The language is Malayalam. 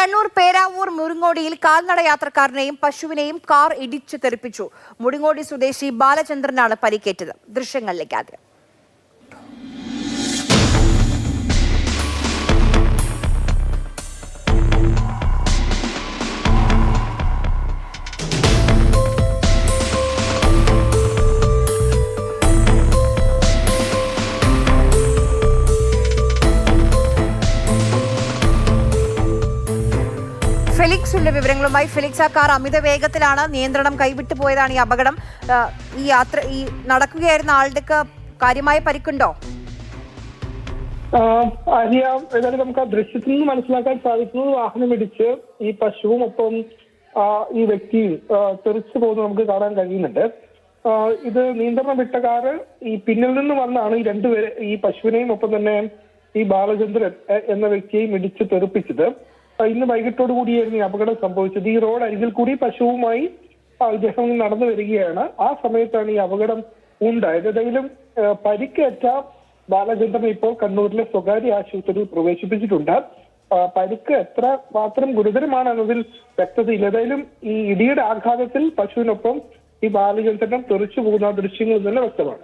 കണ്ണൂർ പേരാവൂർ മുറിങ്ങോടിയിൽ കാൽനട യാത്രക്കാരനെയും പശുവിനെയും കാർ ഇടിച്ചു തെറിപ്പിച്ചു. മുടിങ്ങോടി സ്വദേശി ബാലചന്ദ്രനാണ് പരിക്കേറ്റത്. ദൃശ്യങ്ങളിലേക്ക് ആദ്യം. ഫെലിക്സ് വിവരങ്ങളുമായി. ഫെലിക്സ് ആ കാർ അമിത വേഗത്തിലാണ് നിയന്ത്രണം കൈവിട്ടു പോയതാണ് ഈ അപകടം. ഈ യാത്ര ഈ നടക്കുകയായിരുന്ന ആളുടെ കാര്യമായ പരിക്കുണ്ടോ? അറിയാം. ഏതായാലും നമുക്ക് ആ ദൃശ്യത്തിൽ നിന്ന് മനസ്സിലാക്കാൻ സാധിക്കുന്നത് വാഹനം ഇടിച്ച് ഈ പശുവും ഒപ്പം ഈ വ്യക്തി തെറിച്ചു പോകുന്നത് നമുക്ക് കാണാൻ കഴിയുന്നുണ്ട്. ഇത് നിയന്ത്രണം വിട്ട കാറ് ഈ പിന്നിൽ നിന്ന് വന്നാണ് ഈ രണ്ടുപേരെ ഈ പശുവിനെയും ഒപ്പം തന്നെ ഈ ബാലചന്ദ്രൻ എന്ന വ്യക്തിയെയും ഇടിച്ച് തെറിപ്പിച്ചത്. ഇന്ന് വൈകിട്ടോടു കൂടിയായിരുന്നു ഈ അപകടം സംഭവിച്ചത്. ഈ റോഡ് അരികിൽ കൂടി പശുവുമായി ഇദ്ദേഹം നടന്നു വരികയാണ്. ആ സമയത്താണ് ഈ അപകടം ഉണ്ടായത്. ആഹ് പരിക്കേറ്റ ബാലചന്ദ്രനെ ഇപ്പോൾ കണ്ണൂരിലെ സ്വകാര്യ ആശുപത്രിയിൽ പ്രവേശിപ്പിച്ചിട്ടുണ്ട്. പരിക്ക് എത്ര മാത്രം ഗുരുതരമാണ് എന്നതിൽ വ്യക്തതയില്ല. ഏതായാലും ഈ ഇടിയുടെ ആഘാതത്തിൽ പശുവിനൊപ്പം ഈ ബാലചന്ദ്രൻ തെറിച്ചു പോകുന്ന ദൃശ്യങ്ങൾ തന്നെ വ്യക്തമാണ്.